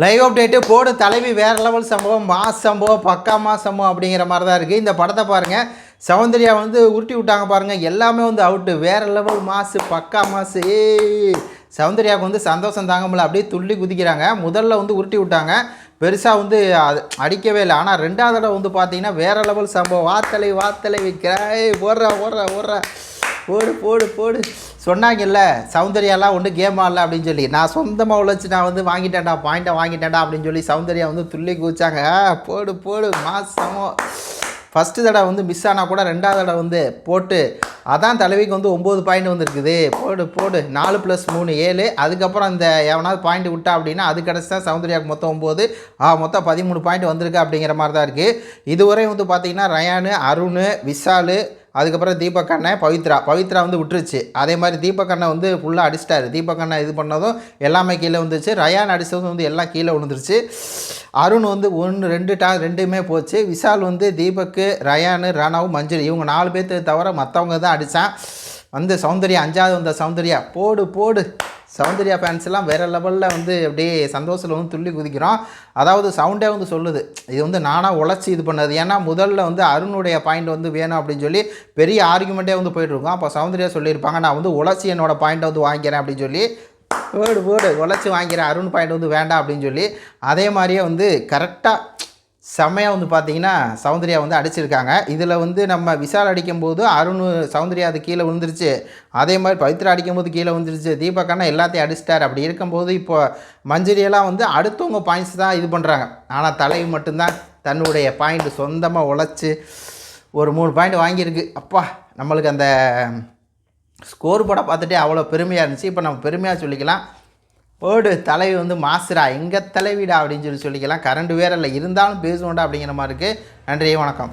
Live update போடு தலைவி வேற லெவல் சம்பவம் மாஸ் சம்பவம் பக்கா மாஸ் சம்பவம் அப்படிங்கிற மாதிரி தான் இருக்குது இந்த படத்தை பாருங்கள் சௌந்தர்யா வந்து உருட்டி விட்டாங்க பாருங்கள் எல்லாமே வந்து அவுட்டு வேறு லெவல் மாசு பக்கா மாசு. ஏ சௌந்தர்யாவுக்கு வந்து சந்தோஷம் தாங்க முடியல. அப்படியே துள்ளி குதிக்கிறாங்க. முதல்ல வந்து உருட்டி விட்டாங்க. பெருசாக வந்து அது அடிக்கவே இல்லை. ஆனால் ரெண்டாவது தடவை வந்து பார்த்தீங்கன்னா வேற லெவல் சம்பவம். வாத்தலை வாத்தலை வைக்கிறாய் ஓடுறா ஓடுறா ஓடுறா. போடு போடு போடு. சொன்னாங்கல்ல சௌந்தர்யாலாம் ஒன்று கேம் ஆடல அப்படின்னு சொல்லி. நான் சொந்தமாக உழைச்சி நான் வந்து வாங்கிட்டேன்டா பாயிண்ட்டை வாங்கிட்டேன்டா அப்படின்னு சொல்லி சௌந்தர்யா வந்து துள்ளி குதிச்சாங்க. போடு போடு மாசமோ. ஃபஸ்ட்டு தடவை வந்து மிஸ் ஆனால் கூட ரெண்டாவது தடவை வந்து போட்டு அதான் தலைவிக்கு வந்து ஒம்பது பாயிண்ட் வந்துருக்குது. போடு போடு. நாலு ப்ளஸ் மூணு ஏழு. அதுக்கப்புறம் இந்த எவனாவது பாயிண்ட் விட்டா அப்படின்னா அது கிடச்சி தான் சௌந்தர்யாவுக்கு மொத்தம் ஒம்பது ஆ மொத்தம் பதிமூணு பாயிண்ட் வந்திருக்கு அப்படிங்கிற மாதிரி தான் இருக்குது இதுவரை வந்து பார்த்திங்கன்னா ரயானு அருண் விஷாலு அதுக்கப்புறம் தீபக் அண்ணன் பவித்ரா. பவித்ரா வந்து விட்டுருச்சு. அதே மாதிரி தீபக் அண்ணன் வந்து ஃபுல்லாக அடிச்சிட்டாரு. தீபக் அண்ணன் இது பண்ணதும் எல்லாமே கீழே விழுந்துருச்சு. ரயான் அடித்ததும் வந்து எல்லாம் கீழே விழுந்துருச்சு. அருண் வந்து ஒன்று ரெண்டு டா ரெண்டுமே போச்சு. விஷால் வந்து தீபக்கு ரயானு ராணாவும் மஞ்சள். இவங்க நாலு பேர்த்து தவிர மற்றவங்க தான் அடித்தான் வந்து சௌந்தர்யா அஞ்சாவது வந்த சௌந்தர்யா. போடு போடு. சௌந்தர்யா ஃபேன்ஸ் எல்லாம் வேறு லெவலில் வந்து அப்படியே சந்தோஷத்தில் வந்து துள்ளி குதிக்கிறோம். அதாவது சவுண்டே வந்து சொல்லுது. இது வந்து நானாக உழைச்சி இது பண்ணது. ஏன்னா முதல்ல வந்து அருணுடைய பாயிண்ட் வந்து வேணும் அப்படின்னு சொல்லி பெரிய ஆர்குமெண்ட்டே வந்து போயிட்டுருக்கோம் அப்போ சௌந்தர்யா சொல்லியிருப்பாங்க நான் வந்து உழைச்சி என்னோட பாயிண்ட்டை வந்து வாங்கிக்கிறேன் அப்படின்னு சொல்லி. வேர்டு வேர்டு உழைச்சி வாங்கிக்கிறேன் அருண் பாயிண்ட் வந்து வேண்டாம் அப்படின்னு சொல்லி. அதே மாதிரியே வந்து கரெக்டாக செம்மையாக வந்து பார்த்தீங்கன்னா சௌந்தர்யா வந்து அடிச்சிருக்காங்க. இதில் வந்து நம்ம விசால் அடிக்கும்போது அருண் சௌந்தர்யா அது கீழே விழுந்துருச்சு. அதே மாதிரி பவித்ரா அடிக்கும்போது கீழே விழுந்துருச்சு. தீபக்கண்ணா எல்லாத்தையும் அடிச்சிட்டார். அப்படி இருக்கும்போது இப்போ மஞ்சரியெல்லாம் வந்து அடுத்தவங்க பாயிண்ட்ஸ் தான் இது பண்ணுறாங்க ஆனால் தலைவி மட்டும்தான் தன்னுடைய பாயிண்ட் சொந்தமாக உழைச்சி ஒரு மூணு பாயிண்ட் வாங்கியிருக்கு. அப்பா நம்மளுக்கு அந்த ஸ்கோர் போட பார்த்துட்டே அவ்வளோ பெருமையாக இருந்துச்சு. இப்போ நம்ம பெருமையாக சொல்லிக்கலாம். ஓடு தலைவி வந்து மாசுரா எங்கள் தலைவிடா அப்படின்னு சொல்லி சொல்லிக்கலாம். கரண்ட் வேற இல்லை இருந்தாலும் பேசுவோண்டா அப்படிங்கிற மாதிரி இருக்குது நன்றி வணக்கம்.